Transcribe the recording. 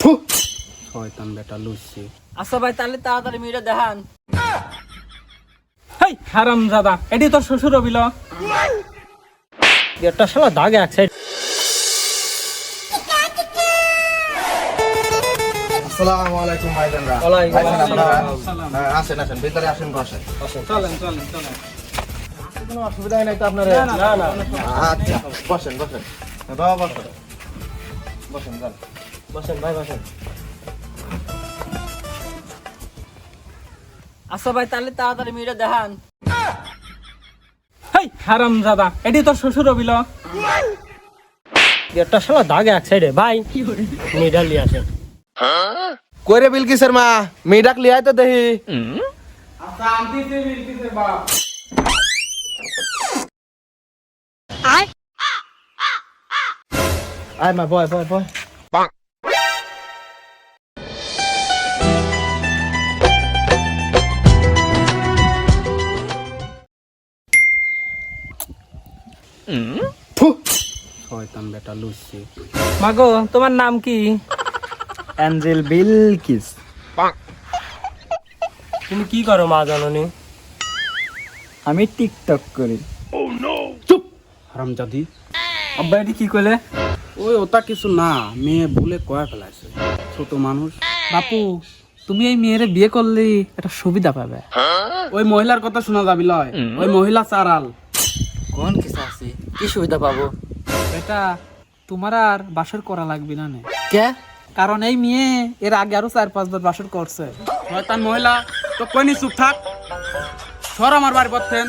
ফু। শয়তান বেটা লুচি আচ্ছা ভাই তাহলে তাড়াতাড়ি মেয়েটা দেখান। হেই হারাম দাদা এটি তোর শ্বশুর অবিল। একটা শালা দাগে এক সাইড আসসালামু আলাইকুম ভাইজানরা। ওয়ালাইকুম আসসালাম। হ্যাঁ, আসেন আসেন ভিতরে আসেন বসেন। চলেন চলেন চলেন। কোনো অসুবিধা নাই তো আপনার না, না, না। আচ্ছা বসেন বসেন। বাবা বসেন। বসেন যান। বসেন ভাই বসেন। আচ্ছা ভাই তাহলে তাড়াতাড়ি মেয়েটা দেখান। হেই হারাম দাদা এটি তোর শ্বশুর অবিল একটা শালা দাগে এক সাইডে ভাই মেয়েটা নিয়ে আসেন। কইরে বিলকিসের মা মেয়ে ডাকলি আয় তো দেখি আয় মা বয় বয় বয়। শয়তান বেটা লুচি মাগো তোমার নাম কি? অ্যাঞ্জেল বিলকিস। তুমি কি করো মা জাননি? আমি টিকটক করি। চুপ। আব্বা এটি কি কইলে? ওই ওটা কিছু না মেয়ে ভুলে কয়া ফেলাইছে। ছোট মানুষ। বাপু তুমি এই মেয়েরে বিয়ে করলে একটা সুবিধা পাবে। ওই মহিলার কথা শোনা যাবি লয় ওই মহিলা চারাল। কোন কিছু আছে? কি সুবিধা পাবো? এটা তোমার আর বাসর করা লাগবে না নে। কে? কারণ এই মেয়ে এর আগে আরও চার পাঁচবার বাসর করছে। শয়তান মহিলা তো কইনি চুপ থাক? সর আমার বাড়ি পথেন